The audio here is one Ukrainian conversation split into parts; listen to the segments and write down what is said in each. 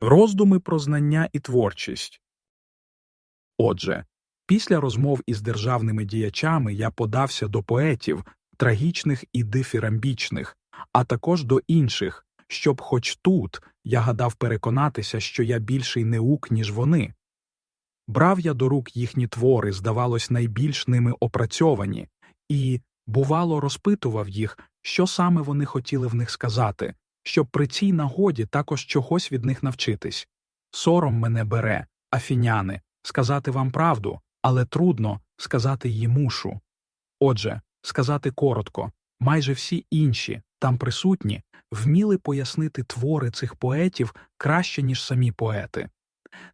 Роздуми про знання і творчість. Отже, після розмов із державними діячами я подався до поетів, трагічних і дифірамбічних, а також до інших, щоб хоч тут я гадав переконатися, що я більший неук, ніж вони. Брав я до рук їхні твори, здавалось, найбільш ними опрацьовані, і, бувало, розпитував їх, що саме вони хотіли в них сказати, щоб при цій нагоді також чогось від них навчитись. Сором мене бере, афіняни, сказати вам правду, але трудно сказати її мушу. Отже, сказати коротко, майже всі інші, там присутні, вміли пояснити твори цих поетів краще, ніж самі поети.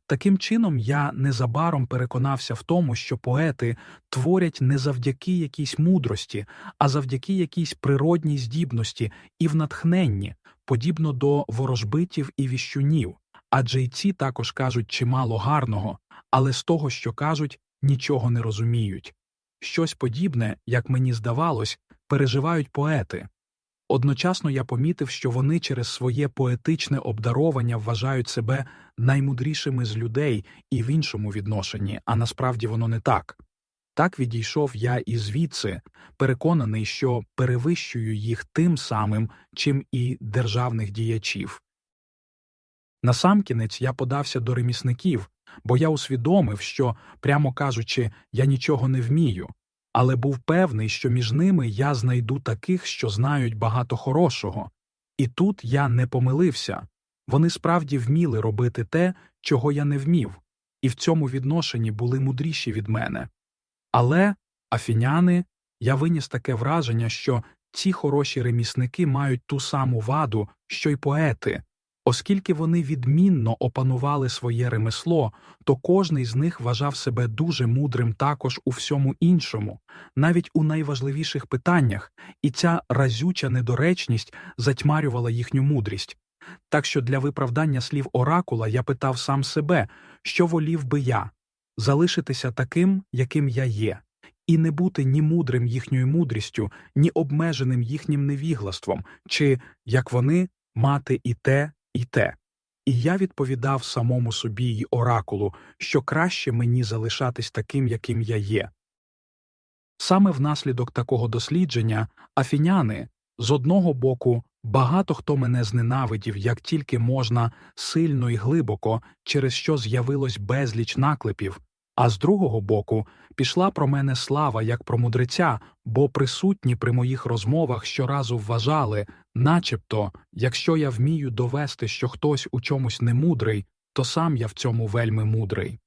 Таким чином, я незабаром переконався в тому, що поети творять не завдяки якійсь мудрості, а завдяки якійсь природній здібності і в натхненні, подібно до ворожбитів і віщунів, адже й ці також кажуть чимало гарного, але з того, що кажуть, нічого не розуміють. Щось подібне, як мені здавалось, переживають поети. Одночасно я помітив, що вони через своє поетичне обдаровання вважають себе наймудрішими з людей і в іншому відношенні, а насправді воно не так. Так відійшов я і звідси, переконаний, що перевищую їх тим самим, чим і державних діячів. Насамкінець я подався до ремісників, бо я усвідомив, що, прямо кажучи, я нічого не вмію, але був певний, що між ними я знайду таких, що знають багато хорошого. І тут я не помилився вони справді вміли робити те, чого я не вмів, і в цьому відношенні були мудріші від мене. Але, афіняни, я виніс таке враження, що ці хороші ремісники мають ту саму ваду, що й поети. Оскільки вони відмінно опанували своє ремесло, то кожний з них вважав себе дуже мудрим також у всьому іншому, навіть у найважливіших питаннях, і ця разюча недоречність затьмарювала їхню мудрість. Так що для виправдання слів оракула я питав сам себе, що волів би я залишитися таким, яким я є, і не бути ні мудрим їхньою мудрістю, ні обмеженим їхнім невіглаством, чи, як вони, мати і те, і те. І я відповідав самому собі й оракулу, що краще мені залишатись таким, яким я є. Саме внаслідок такого дослідження афіняни з одного боку багато хто мене зненавидів, як тільки можна, сильно і глибоко, через що з'явилось безліч наклепів, а з другого боку пішла про мене слава як про мудреця, бо присутні при моїх розмовах щоразу вважали, начебто, якщо я вмію довести, що хтось у чомусь не мудрий, то сам я в цьому вельми мудрий.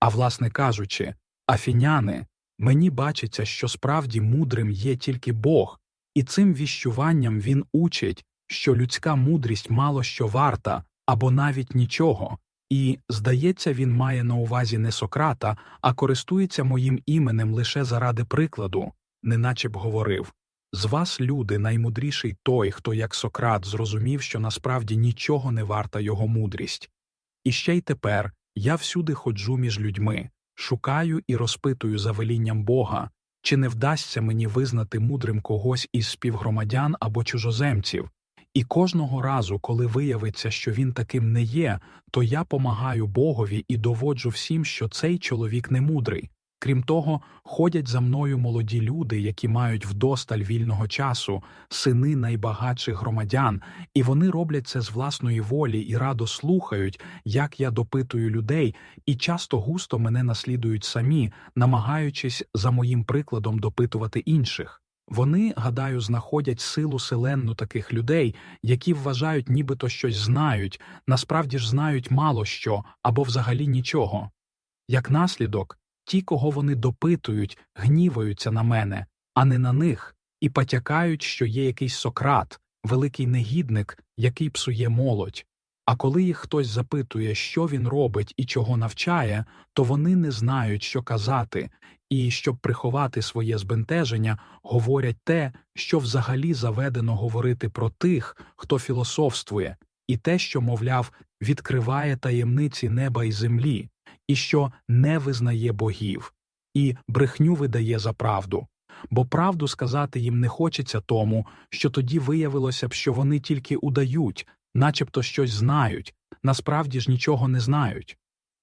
А власне кажучи, афіняни, мені бачиться, що справді мудрим є тільки Бог, і цим віщуванням він учить, що людська мудрість мало що варта або навіть нічого, і, здається, він має на увазі не Сократа, а користується моїм іменем лише заради прикладу, неначе б говорив з вас, люди, наймудріший той, хто, як Сократ, зрозумів, що насправді нічого не варта його мудрість. І ще й тепер я всюди ходжу між людьми, шукаю і розпитую за велінням Бога, чи не вдасться мені визнати мудрим когось із співгромадян або чужоземців, і кожного разу, коли виявиться, що він таким не є, то я помагаю Богові і доводжу всім, що цей чоловік не мудрий. Крім того, ходять за мною молоді люди, які мають вдосталь вільного часу, сини найбагатших громадян, і вони роблять це з власної волі і радо слухають, як я допитую людей, і часто густо мене наслідують самі, намагаючись за моїм прикладом допитувати інших. Вони, гадаю, знаходять силу селенну таких людей, які вважають, нібито щось знають, насправді ж знають мало що або взагалі нічого. Як наслідок, ті, кого вони допитують, гніваються на мене, а не на них, і потякають, що є якийсь Сократ, великий негідник, який псує молодь. А коли їх хтось запитує, що він робить і чого навчає, то вони не знають, що казати, і, щоб приховати своє збентеження, говорять те, що взагалі заведено говорити про тих, хто філософствує, і те, що, мовляв, відкриває таємниці неба і землі, і що не визнає богів, і брехню видає за правду. Бо правду сказати їм не хочеться тому, що тоді виявилося б, що вони тільки удають, начебто щось знають, насправді ж нічого не знають,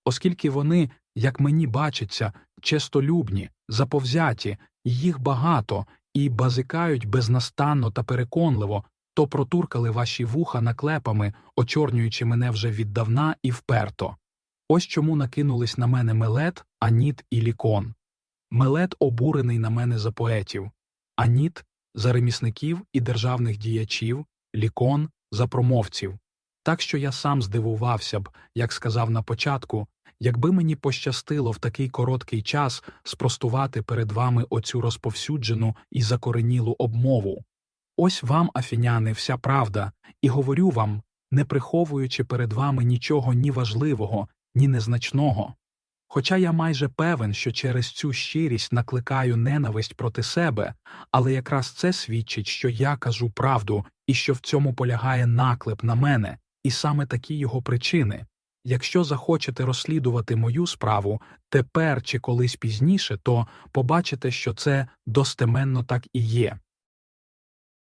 оскільки вони, як мені бачиться, честолюбні, заповзяті, їх багато, і базикають безнастанно та переконливо, то протуркали ваші вуха наклепами, очорнюючи мене вже віддавна і вперто. Ось чому накинулись на мене Мелет, Аніт і Лікон. Мелет обурений на мене за поетів, Аніт за ремісників і державних діячів, Лікон за промовців. Так що я сам здивувався б, як сказав на початку, якби мені пощастило в такий короткий час спростувати перед вами оцю розповсюджену і закоренілу обмову. Ось вам, афіняни, вся правда, і говорю вам, не приховуючи перед вами нічого ні важливого, ні незначного. Хоча я майже певен, що через цю щирість накликаю ненависть проти себе, але якраз це свідчить, що я кажу правду і що в цьому полягає наклеп на мене, і саме такі його причини. Якщо захочете розслідувати мою справу тепер чи колись пізніше, то побачите, що це достеменно так і є.